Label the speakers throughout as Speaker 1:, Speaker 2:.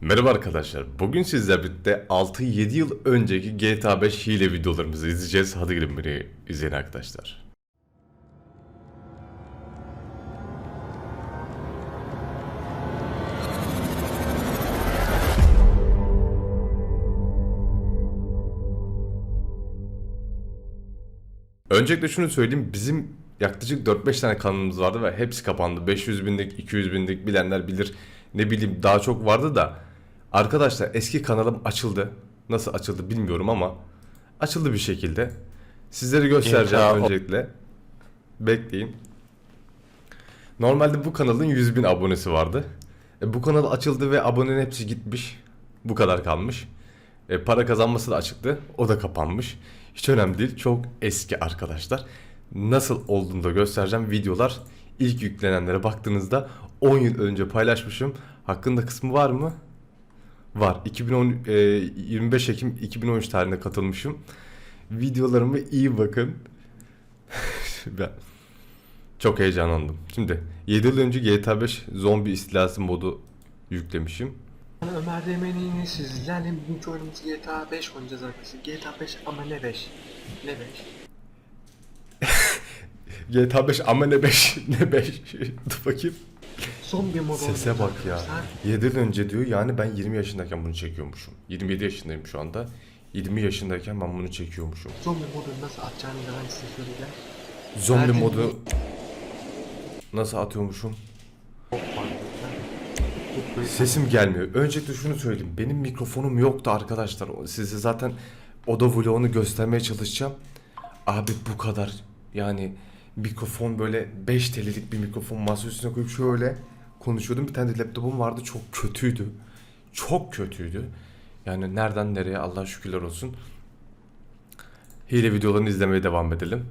Speaker 1: Merhaba arkadaşlar. Bugün sizlerle birlikte 6-7 yıl önceki GTA 5 hile videolarımızı izleyeceğiz. Hadi gelin beni izleyin arkadaşlar. Öncelikle şunu söyleyeyim. Bizim yaklaşık 4-5 tane kanalımız vardı ve hepsi kapandı. 500 binlik, 200 binlik bilenler bilir. Ne bileyim daha çok vardı da. Arkadaşlar eski kanalım açıldı. Nasıl açıldı bilmiyorum ama açıldı bir şekilde. Sizlere göstereceğim
Speaker 2: GTA
Speaker 1: öncelikle. Bekleyin. Normalde bu kanalın 100 bin abonesi vardı. E, bu kanal açıldı ve abonenin hepsi gitmiş. Bu kadar kalmış. E, para kazanması da açıktı. O da kapanmış. Hiç önemli değil. Çok eski arkadaşlar. Nasıl olduğunu da göstereceğim. Videolar ilk yüklenenlere baktığınızda 10 yıl önce paylaşmışım. Hakkında kısmı var mı? Var. 2010 e, 25 Ekim 2013 tarihinde katılmışım. Videolarıma iyi bakın. ben çok heyecanlandım. Şimdi 7 yıl önce GTA 5 zombi istilası modu yüklemişim.
Speaker 2: Ömer Demir'in sizlerle bugünkü oyunumuz GTA 5 oynayacağız arkadaşlar. GTA 5 ama ne 5? Ne 5?
Speaker 1: GTA 5 ama ne 5 ne 5 dur bakayım.
Speaker 2: Zombi modu
Speaker 1: Sese bak ya.
Speaker 2: arkadaşlar.
Speaker 1: 7 yıl önce diyor yani ben 20 yaşındayken bunu çekiyormuşum. 27 yaşındayım şu anda. 20 yaşındayken ben bunu çekiyormuşum.
Speaker 2: Zombi modu nasıl atacağını da ben size söyleyeceğim.
Speaker 1: Zombi
Speaker 2: Nerede?
Speaker 1: modu nasıl atıyormuşum? Sesim gelmiyor. Öncelikle şunu söyleyeyim. Benim mikrofonum yoktu arkadaşlar. Size zaten oda vlogunu göstermeye çalışacağım. Abi bu kadar yani mikrofon böyle 5 TL'lik bir mikrofon masa üstüne koyup şöyle konuşuyordum. Bir tane de laptopum vardı çok kötüydü. Çok kötüydü. Yani nereden nereye Allah şükürler olsun. Hile videolarını izlemeye devam edelim.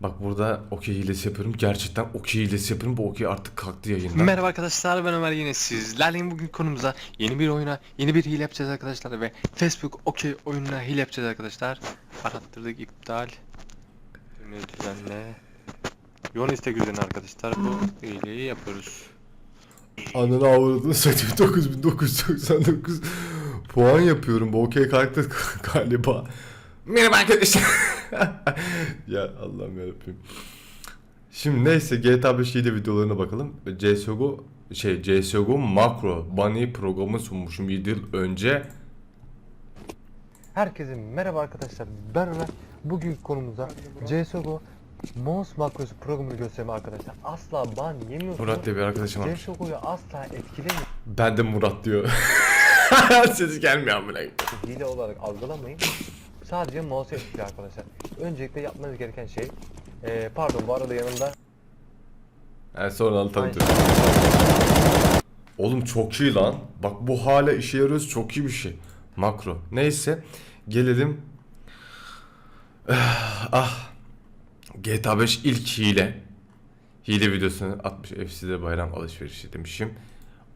Speaker 1: Bak burada okey hilesi yapıyorum. Gerçekten okey hilesi yapıyorum. Bu okey artık kalktı yayından.
Speaker 3: Merhaba arkadaşlar ben Ömer yine sizlerleyim bugün konumuza yeni bir oyuna yeni bir hile yapacağız arkadaşlar ve Facebook okey oyununa hile yapacağız arkadaşlar Arattırdık iptal düzenle Yoğun istek üzerine arkadaşlar bu hileyi yapıyoruz
Speaker 1: Ananı avradını satayım 9999 puan yapıyorum. Bu okey kalktı galiba. Merhaba arkadaşlar. ya Allah'ım yarabbim. Şimdi neyse GTA 5 de videolarına bakalım. CSGO şey CSGO Makro Bunny programı sunmuşum 7 yıl önce.
Speaker 4: Herkese merhaba arkadaşlar ben Ömer Bugün konumuza CSGO Mouse makrosu programını göstereyim arkadaşlar Asla ban yemiyorsunuz
Speaker 1: Murat diye bir arkadaşım var.
Speaker 4: CSGO'yu asla etkilemiyor
Speaker 1: Ben de Murat diyor. Ses gelmiyor amına.
Speaker 4: Hile olarak algılamayın Sadece mouse etkiliyor arkadaşlar Öncelikle yapmanız gereken şey eee, Pardon bu arada yanımda
Speaker 1: Yani sonra tanıtıyorum. Oğlum çok iyi lan. Bak bu hala işe yarıyoruz çok iyi bir şey. Makro. Neyse gelelim. Ah. GTA 5 ilk hile. Hile videosunu atmış FC'de bayram alışverişi demişim.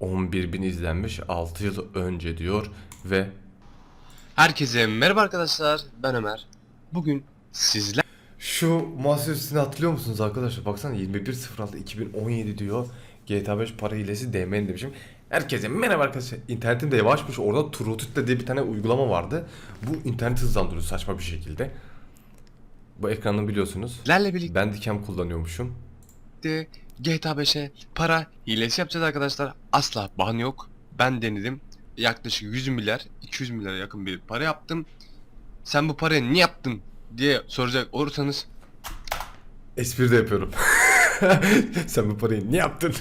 Speaker 1: 11 bin izlenmiş 6 yıl önce diyor ve
Speaker 3: Herkese merhaba arkadaşlar ben Ömer Bugün sizler
Speaker 1: Şu masa üstüne hatırlıyor musunuz arkadaşlar? Baksana 21.06 2017 diyor. GTA 5 para hilesi DM'nin demişim. Herkese merhaba arkadaşlar. İnternetim de yavaşmış. Orada Trutut'la diye bir tane uygulama vardı. Bu internet hızlandırıyor saçma bir şekilde. Bu ekranı biliyorsunuz.
Speaker 3: Sizlerle birlikte
Speaker 1: Ben Dikem kullanıyormuşum.
Speaker 3: GTA 5'e para hilesi yapacağız arkadaşlar Asla ban yok Ben denedim Yaklaşık 100 milyar 200 milyara yakın bir para yaptım Sen bu parayı niye yaptın diye soracak olursanız
Speaker 1: Espri de yapıyorum. Sen bu parayı niye yaptın?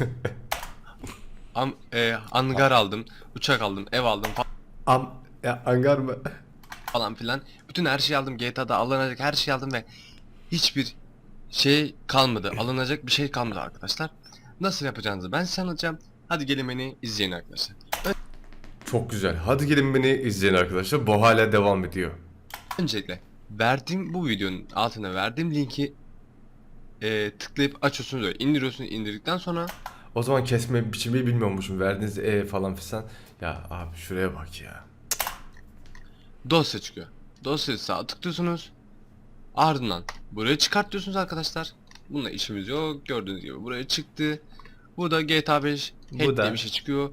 Speaker 3: am, e, Angar aldım, uçak aldım, ev aldım
Speaker 1: Am ya angar mı?
Speaker 3: Falan filan. Bütün her şeyi aldım. GTA'da alınacak her şeyi aldım ve hiçbir şey kalmadı. Alınacak bir şey kalmadı arkadaşlar. Nasıl yapacağınızı ben size anlatacağım. Hadi gelin beni izleyin arkadaşlar.
Speaker 1: Çok güzel. Hadi gelin beni izleyin arkadaşlar. Bu hala devam ediyor.
Speaker 3: Öncelikle verdiğim bu videonun altına verdiğim linki e, tıklayıp açıyorsunuz öyle indiriyorsunuz indirdikten sonra
Speaker 1: O zaman kesme biçimi bilmiyormuşum. Verdiğiniz e falan filan. Ya abi şuraya bak ya.
Speaker 3: Dosya çıkıyor. Dosyayı sağa tıklıyorsunuz. Ardından buraya çıkartıyorsunuz arkadaşlar. Bununla işimiz yok. Gördüğünüz gibi buraya çıktı. Burada GTA 5
Speaker 1: Bu
Speaker 3: hack
Speaker 1: da-
Speaker 3: diye bir şey çıkıyor.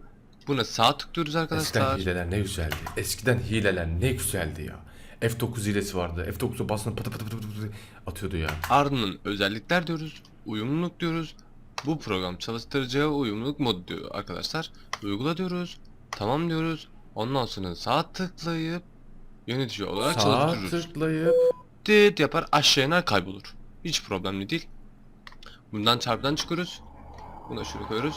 Speaker 3: Buna sağ tıklıyoruz
Speaker 1: Eskiden
Speaker 3: arkadaşlar.
Speaker 1: hileler ne güzeldi. Eskiden hileler ne güzeldi ya. F9 hilesi vardı. F9'u basın pıtı pıtı pıtı pıtı atıyordu ya.
Speaker 3: Ardından özellikler diyoruz. Uyumluluk diyoruz. Bu program çalıştıracağı uyumluluk modu diyor arkadaşlar. Uygula diyoruz. Tamam diyoruz. Ondan sonra sağ tıklayıp yönetici olarak
Speaker 1: Sağ
Speaker 3: çalıştırıyoruz.
Speaker 1: tıklayıp
Speaker 3: Dit yapar aşağı iner kaybolur. Hiç problemli değil. Bundan çarpıdan çıkıyoruz. Buna şunu koyuyoruz.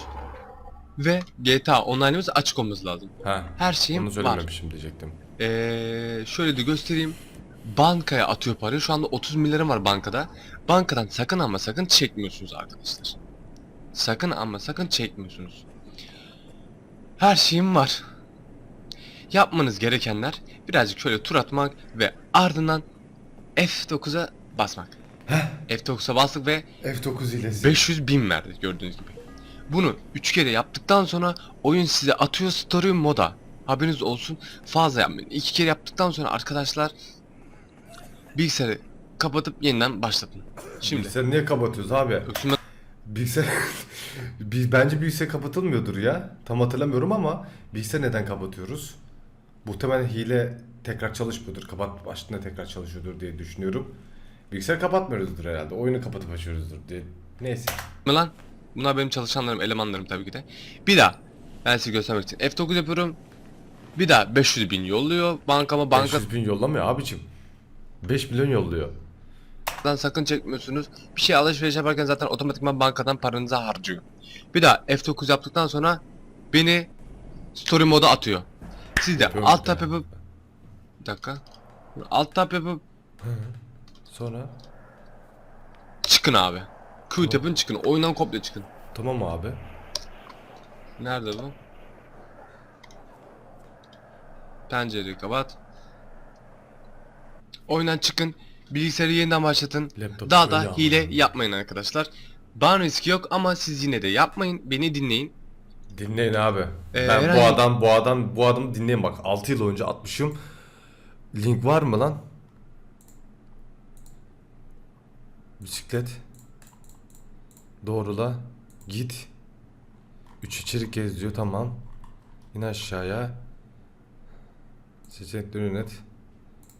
Speaker 3: Ve GTA online'ımız açık olması lazım.
Speaker 1: ha
Speaker 3: Her şeyim
Speaker 1: onu
Speaker 3: var.
Speaker 1: söylememişim diyecektim.
Speaker 3: Ee, şöyle de göstereyim. Bankaya atıyor parayı. Şu anda 30 milyarım var bankada. Bankadan sakın ama sakın çekmiyorsunuz arkadaşlar. Sakın ama sakın çekmiyorsunuz. Her şeyim var. Yapmanız gerekenler birazcık şöyle tur atmak ve ardından F9'a basmak. F9'a bastık ve
Speaker 1: F9 hilesi.
Speaker 3: 500 bin verdi gördüğünüz gibi. Bunu 3 kere yaptıktan sonra oyun size atıyor story moda. Haberiniz olsun fazla yapmayın. 2 kere yaptıktan sonra arkadaşlar bilgisayarı kapatıp yeniden başlatın. Şimdi
Speaker 1: Bilgisayarı niye kapatıyoruz abi?
Speaker 3: öksürme
Speaker 1: Bilgisayar... Bence bilgisayar kapatılmıyordur ya. Tam hatırlamıyorum ama bilgisayar neden kapatıyoruz? Muhtemelen hile tekrar çalışmıyordur. Kapat başlığında tekrar çalışıyordur diye düşünüyorum. Bilgisayar kapatmıyoruzdur herhalde. Oyunu kapatıp açıyoruzdur diye. Neyse.
Speaker 3: lan. Bunlar benim çalışanlarım, elemanlarım tabii ki de. Bir daha ben size göstermek için F9 yapıyorum. Bir daha 500 bin yolluyor bankama banka
Speaker 1: 500 bin yollamıyor abicim. 5 milyon yolluyor.
Speaker 3: Bankadan sakın çekmiyorsunuz. Bir şey alışveriş yaparken zaten otomatikman bankadan paranızı harcıyor. Bir daha F9 yaptıktan sonra beni story moda atıyor. Siz de
Speaker 1: Yapıyorum
Speaker 3: alt
Speaker 1: bir
Speaker 3: tab
Speaker 1: daha.
Speaker 3: yapıp bir dakika. Alt tab yapıp
Speaker 1: Sonra
Speaker 3: çıkın abi. Quit yapın çıkın. Oyundan komple çıkın.
Speaker 1: tamam abi.
Speaker 3: Nerede bu? Pencereyi kapat. Oyundan çıkın. Bilgisayarı yeniden başlatın.
Speaker 1: Laptop
Speaker 3: Daha da
Speaker 1: öyle
Speaker 3: hile
Speaker 1: ama.
Speaker 3: yapmayın arkadaşlar. Ban riski yok ama siz yine de yapmayın. Beni dinleyin.
Speaker 1: Dinleyin abi.
Speaker 3: Ee,
Speaker 1: ben bu adam bu adam bu adamı dinleyin bak 6 yıl önce atmışım. Link var mı lan? Bisiklet. Doğrula. Git. 3 içerik gez diyor tamam. İn aşağıya. Seçenekleri yönet.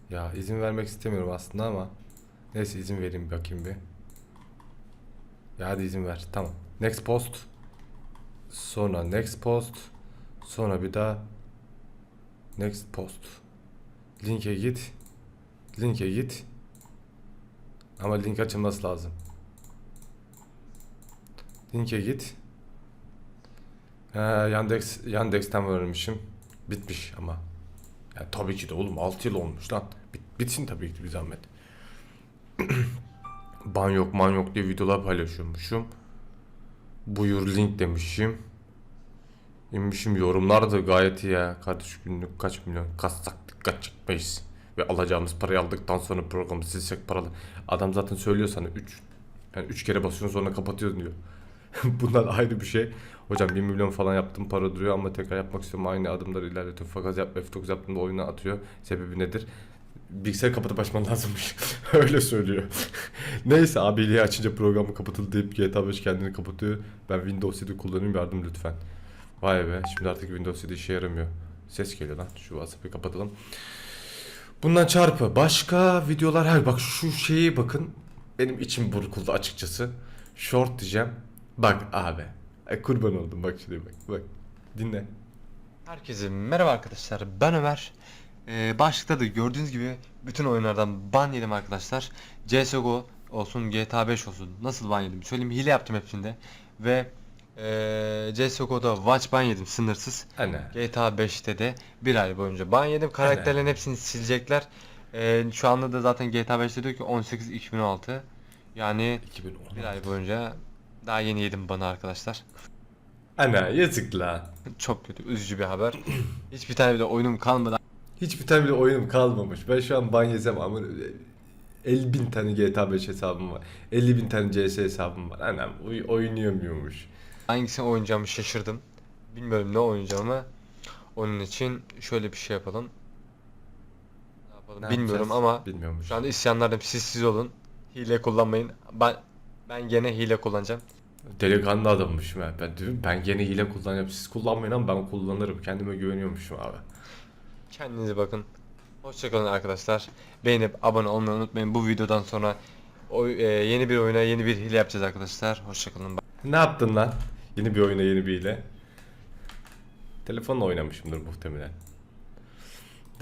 Speaker 1: Ya izin vermek istemiyorum aslında ama. Neyse izin vereyim bakayım bir. Ya hadi izin ver. Tamam. Next post. Sonra next post. Sonra bir daha next post. Linke git. Linke git. Ama link açılması lazım. Linke git. Ha, Yandex Yandex'ten öğrenmişim. Bitmiş ama. Ya tabii ki de oğlum 6 yıl olmuş lan. Bit, bitsin tabii ki bir zahmet. Ban yok man yok diye videolar paylaşıyormuşum. Buyur link demişim. İnmişim yorumlar da gayet iyi ya. Kardeş günlük kaç milyon kassak dikkat çekmeyiz. Ve alacağımız parayı aldıktan sonra programı silsek paralı. Adam zaten söylüyor sana 3. Yani 3 kere basıyorsun sonra kapatıyorsun diyor. Bunlar ayrı bir şey. Hocam 1 milyon falan yaptım para duruyor ama tekrar yapmak istiyorum. Aynı adımları ilerletiyorum. Fakat yap, F9 yaptığımda oyuna atıyor. Sebebi nedir? Bilgisayarı kapatıp açman lazımmış. Öyle söylüyor. Neyse abiliği açınca programı kapatıldı deyip GTA 5 kendini kapatıyor. Ben Windows 7 kullanıyorum yardım lütfen. Vay be şimdi artık Windows 7 işe yaramıyor. Ses geliyor lan. Şu WhatsApp'ı kapatalım. Bundan çarpı. Başka videolar. Hayır bak şu şeyi bakın. Benim içim burkuldu açıkçası. Short diyeceğim. Bak abi. Ay, kurban oldum bak şuraya bak. Bak. Dinle.
Speaker 4: Herkese merhaba arkadaşlar ben Ömer. Ee, başlıkta da gördüğünüz gibi bütün oyunlardan ban yedim arkadaşlar. CSGO olsun GTA 5 olsun nasıl ban yedim söyleyeyim hile yaptım hepsinde. Ve ee, CSGO'da watch ban yedim sınırsız.
Speaker 1: Anne.
Speaker 4: GTA 5'te de bir ay boyunca ban yedim. Karakterlerin hepsini silecekler. Ee, şu anda da zaten GTA 5'te diyor ki 18 2016. Yani
Speaker 1: 2010.
Speaker 4: bir ay boyunca daha yeni yedim bana arkadaşlar.
Speaker 1: Ana yazık la.
Speaker 4: Çok kötü üzücü bir haber. Hiçbir tane bile oyunum kalmadı.
Speaker 1: Hiçbir tane bile oyunum kalmamış. Ben şu an ban yesem ama 50 bin tane GTA 5 hesabım var. 50 bin tane CS hesabım var. Anam oy oynayamıyormuş.
Speaker 4: Hangisini oynayacağımı şaşırdım. Bilmiyorum ne oynayacağımı. Onun için şöyle bir şey yapalım. Ne yapalım
Speaker 1: Ne
Speaker 4: bilmiyorum
Speaker 1: yapacağız?
Speaker 4: ama
Speaker 1: Bilmiyormuş.
Speaker 4: şu anda isyanlardayım. Siz siz olun. Hile kullanmayın. Ben ben gene hile kullanacağım.
Speaker 1: Delikanlı adammışım ben. Ben, ben gene hile kullanıyorum. Siz kullanmayın ama ben kullanırım. Kendime güveniyormuşum abi.
Speaker 3: Kendinize bakın. Hoşçakalın arkadaşlar. Beğenip abone olmayı unutmayın. Bu videodan sonra o, e, yeni bir oyuna yeni bir hile yapacağız arkadaşlar. Hoşçakalın.
Speaker 1: Ne yaptın lan? Yeni bir oyuna yeni bir hile. Telefonla oynamışımdır muhtemelen.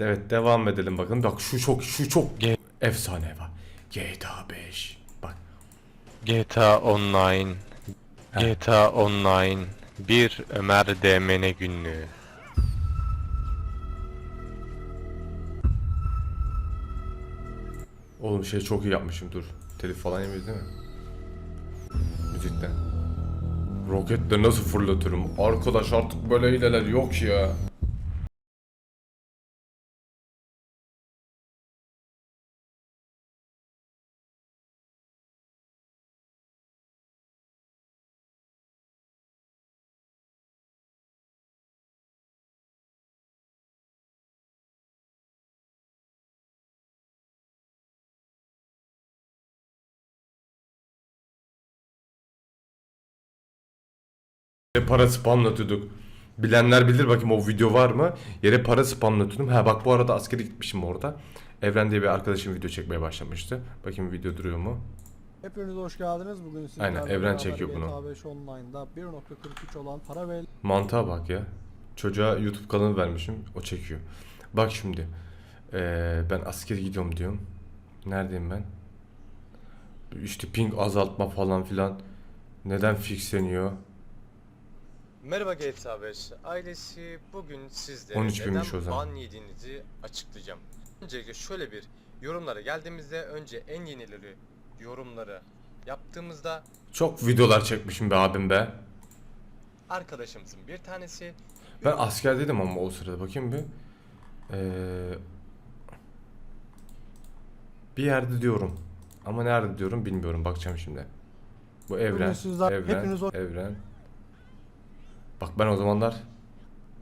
Speaker 1: Evet devam edelim bakın. Bak şu çok şu çok
Speaker 5: Ge-
Speaker 1: efsane var. GTA 5. Bak
Speaker 5: GTA Online.
Speaker 1: Heh.
Speaker 5: GTA Online. Bir Ömer DMN günlüğü.
Speaker 1: Oğlum şey çok iyi yapmışım dur. Telif falan yemeyiz değil mi? Müzikten. Roketle nasıl fırlatırım? Arkadaş artık böyle hileler yok ya. Yere para spamlatıyorduk. Bilenler bilir bakayım o video var mı? Yere para spamlatıyordum. Ha bak bu arada askere gitmişim orada. Evren diye bir arkadaşım video çekmeye başlamıştı. Bakayım video duruyor mu?
Speaker 6: Hepiniz hoş geldiniz. Bugün sizlerle
Speaker 1: Aynen, Evren
Speaker 6: beraber
Speaker 1: çekiyor bunu.
Speaker 6: GTA 5 Online'da 1.43 olan para ve
Speaker 1: Mantığa bak ya. Çocuğa YouTube kanalı vermişim. O çekiyor. Bak şimdi. Ee, ben askere gidiyorum diyorum. Neredeyim ben? İşte ping azaltma falan filan. Neden fixleniyor?
Speaker 3: Merhaba GTA 5 ailesi bugün sizlere
Speaker 1: 13
Speaker 3: neden
Speaker 1: binmiş o zaman.
Speaker 3: ban yediğinizi açıklayacağım. Öncelikle şöyle bir yorumlara geldiğimizde önce en yenileri yorumları yaptığımızda
Speaker 1: Çok videolar çekmişim be abim be.
Speaker 3: arkadaşımızın bir tanesi
Speaker 1: Ben askerdeydim ama o sırada bakayım bir. Ee, bir yerde diyorum. Ama nerede diyorum bilmiyorum. Bakacağım şimdi. Bu evren.
Speaker 6: sizler-
Speaker 1: evren.
Speaker 6: hepiniz o-
Speaker 1: evren. Bak ben o zamanlar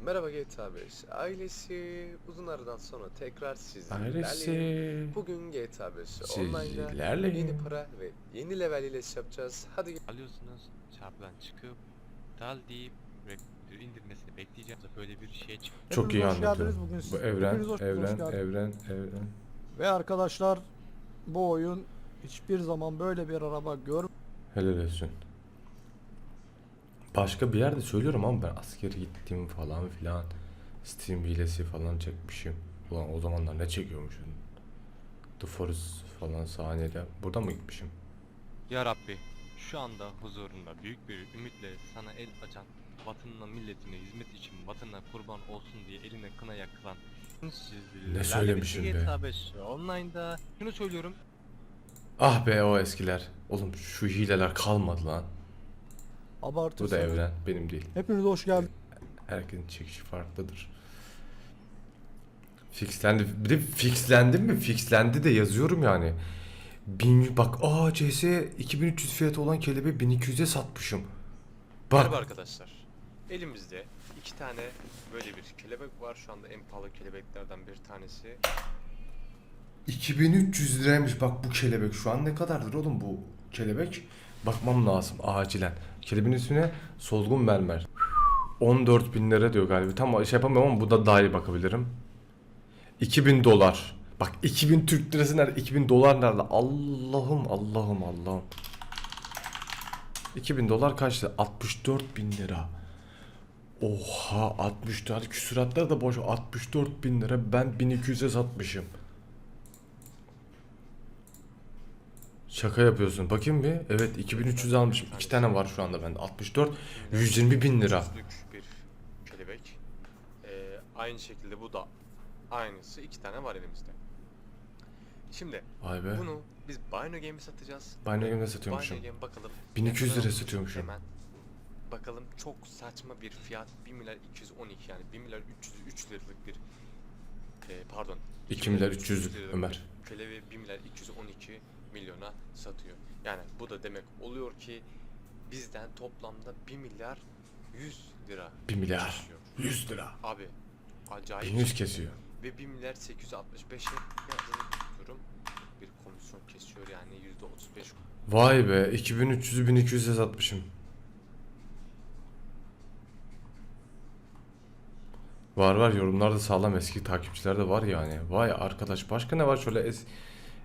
Speaker 3: Merhaba GTA 5 ailesi uzun aradan sonra tekrar sizlerleyim.
Speaker 1: ailesi
Speaker 3: Bugün GTA 5 online'da
Speaker 1: sizlerle
Speaker 3: yeni para ve yeni level ile yapacağız. Hadi
Speaker 5: Alıyorsunuz, çarpıdan çıkıp dal deyip indirmesini bekleyeceğiz. Böyle bir şey çık.
Speaker 1: çok iyi
Speaker 6: Hepiniz hoş
Speaker 1: anlatıyor.
Speaker 6: bugün
Speaker 1: Bu
Speaker 6: siz-
Speaker 1: evren,
Speaker 6: hoş- hoş
Speaker 1: evren,
Speaker 6: geldiniz.
Speaker 1: evren, evren.
Speaker 6: ve arkadaşlar bu oyun hiçbir zaman böyle bir araba gör
Speaker 1: Helal olsun. Başka bir yerde söylüyorum ama ben askere gittim falan filan. Steam hilesi falan çekmişim. Ulan o zamanlar ne çekiyormuşum. The Forest falan sahnede. Buradan mı gitmişim?
Speaker 5: Ya Rabbi, şu anda huzurunda büyük bir ümitle sana el açan, vatanına milletine hizmet için vatanına kurban olsun diye eline kına yakılan
Speaker 1: Ne söylemişim be?
Speaker 5: GTA 5 online'da şunu söylüyorum.
Speaker 1: Ah be o eskiler. Oğlum şu hileler kalmadı lan. Bu
Speaker 6: abartırsanız.
Speaker 1: da evren benim değil.
Speaker 6: Hepiniz hoş geldiniz.
Speaker 1: Herkesin çekişi farklıdır. Fixlendi. Bir de fixlendi mi? Fixlendi de yazıyorum yani. Bin, bak aa CS 2300 fiyatı olan kelebeği 1200'e satmışım.
Speaker 3: Merhaba
Speaker 1: Bak
Speaker 3: arkadaşlar. Elimizde iki tane böyle bir kelebek var. Şu anda en pahalı kelebeklerden bir tanesi.
Speaker 1: 2300 liraymış bak bu kelebek. Şu an ne kadardır oğlum bu kelebek? Bakmam lazım acilen. Kelebeğin ismi Solgun mermer. 14 bin lira diyor galiba. Tam şey yapamıyorum ama bu da daha iyi bakabilirim. 2000 dolar. Bak 2000 Türk lirası nerede? 2000 dolar nerede? Allah'ım Allah'ım Allah'ım. 2000 dolar kaçtı? 64 bin lira. Oha 64 küsuratlar da boş 64 bin lira ben 1200'e satmışım. Şaka yapıyorsun. Bakayım bir. Evet 2300 almışım. İki tane var şu anda bende. 64. 120 bin lira.
Speaker 3: Bir kelebek. Ee, aynı şekilde bu da aynısı. iki tane var elimizde. Şimdi
Speaker 1: Vay be.
Speaker 3: bunu biz Bino Game'e satacağız.
Speaker 1: Bino
Speaker 3: Ve
Speaker 1: Game'de satıyormuşum.
Speaker 3: Bino Game bakalım.
Speaker 1: 1200
Speaker 3: ne kadar
Speaker 1: lira satıyormuşum.
Speaker 3: Hemen. Bakalım çok saçma bir fiyat 1 milyar 212 yani 1 milyar 303 liralık bir e, pardon
Speaker 1: 2 milyar 300
Speaker 3: liralık
Speaker 1: Ömer.
Speaker 3: Köle 1 milyar 212 milyona satıyor. Yani bu da demek oluyor ki bizden toplamda 1 milyar 100 lira
Speaker 1: 1 milyar
Speaker 3: kesiyor.
Speaker 1: 100 lira.
Speaker 3: Abi acayip.
Speaker 1: 1100 kesiyor.
Speaker 3: Ve 1 milyar 865'e durum bir komisyon kesiyor yani %35.
Speaker 1: Vay be 2300'ü 1200'e satmışım. Var var yorumlarda sağlam eski takipçiler de var yani. Vay arkadaş başka ne var şöyle es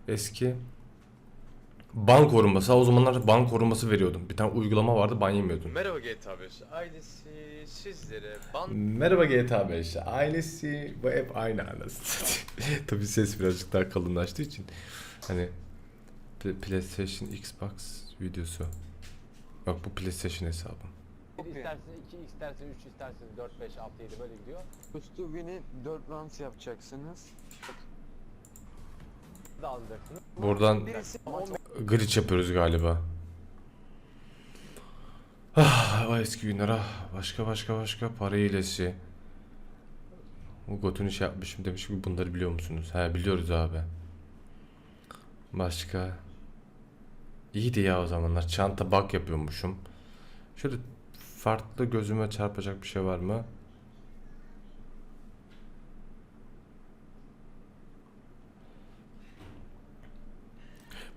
Speaker 1: eski ban koruması. O zamanlar ban koruması veriyordum. Bir tane uygulama vardı ban yemiyordun.
Speaker 4: Merhaba GTA 5 ailesi sizlere ban
Speaker 1: Merhaba GTA 5 ailesi bu hep aynı anasını Tabi ses birazcık daha kalınlaştığı için hani Pl- PlayStation Xbox videosu Yok bu PlayStation hesabım
Speaker 7: İstersen 2, istersen 3, istersen 4, 5, 6, 7 böyle gidiyor.
Speaker 8: Üstü günü 4 rounds yapacaksınız.
Speaker 7: Da alacaksınız.
Speaker 1: Buradan
Speaker 8: Birisi
Speaker 1: glitch yapıyoruz galiba. Ah o eski günler ah. Başka başka başka para hilesi. Bu götünü şey yapmışım demiş ki bunları biliyor musunuz? He biliyoruz abi. Başka? İyiydi ya o zamanlar. Çanta bak yapıyormuşum. Şöyle farklı gözüme çarpacak bir şey var mı?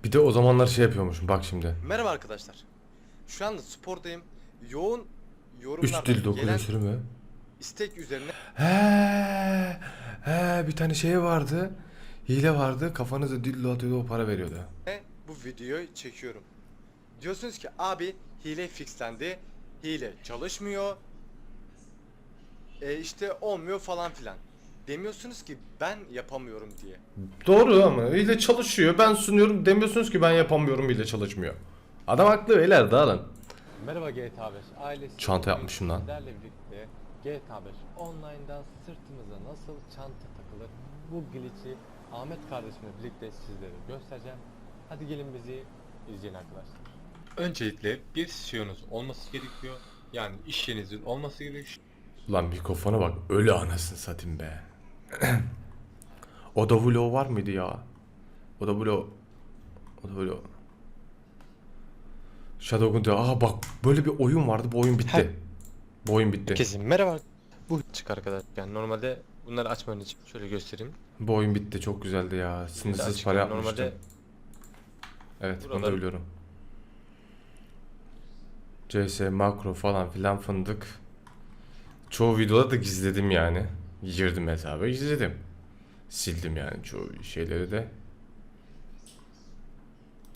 Speaker 1: Bir de o zamanlar şey yapıyormuşum bak şimdi
Speaker 4: Merhaba arkadaşlar. Şu anda spordayım. Yoğun
Speaker 1: Üç
Speaker 4: yorumlardan
Speaker 1: dil
Speaker 4: gelen
Speaker 1: dokunuyor sürümü
Speaker 4: istek üzerine
Speaker 1: He, he bir tane şey vardı. Hile vardı. Kafanıza dildo atıyordu o para veriyordu.
Speaker 4: bu videoyu çekiyorum. Diyorsunuz ki abi hile fixlendi. Hile çalışmıyor. E işte olmuyor falan filan. Demiyorsunuz ki ben yapamıyorum diye.
Speaker 1: Doğru ama hile çalışıyor. Ben sunuyorum demiyorsunuz ki ben yapamıyorum hile çalışmıyor. Adam haklı beyler dağılın.
Speaker 7: Merhaba GTA 5 ailesi.
Speaker 1: Çanta yapmışım lan.
Speaker 7: Sizlerle birlikte GTA 5 online'da sırtımıza nasıl çanta takılır bu glitch'i Ahmet kardeşimle birlikte sizlere göstereceğim. Hadi gelin bizi izleyin arkadaşlar.
Speaker 3: Öncelikle bir CEO'nuz olması gerekiyor. Yani iş yerinizin olması gerekiyor.
Speaker 1: Lan mikrofona bak. Ölü anasını satayım be. o da vlog var mıydı ya? O da vlog. O da vlog. Shadowgun diyor. Aa bak böyle bir oyun vardı. Bu oyun bitti. Bu oyun bitti.
Speaker 3: Kesin merhaba. Bu çık arkadaş. Yani normalde bunları açmadan için şöyle göstereyim.
Speaker 1: Bu oyun bitti. Çok güzeldi ya. Sınırsız para yapmıştım.
Speaker 3: Normalde
Speaker 1: Evet onu da
Speaker 3: buralar-
Speaker 1: biliyorum. CS, makro falan filan fındık. Çoğu videoda da gizledim yani. Girdim hesaba gizledim. Sildim yani çoğu şeyleri de.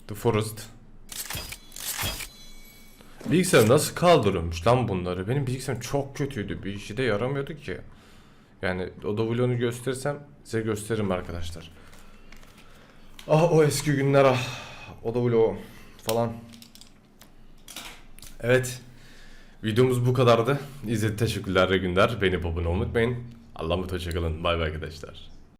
Speaker 1: The Forest. Bilgisayar nasıl kaldırıyormuş lan bunları? Benim bilgisayarım çok kötüydü. Bir işe de yaramıyordu ki. Yani o vlogunu gösterirsem size gösteririm arkadaşlar. Ah o eski günler ah. O vlog falan. Evet. Videomuz bu kadardı. İzlediğiniz teşekkürler günler. Beni abone unutmayın. Allah'a emanet hoşçakalın. Bay bay arkadaşlar.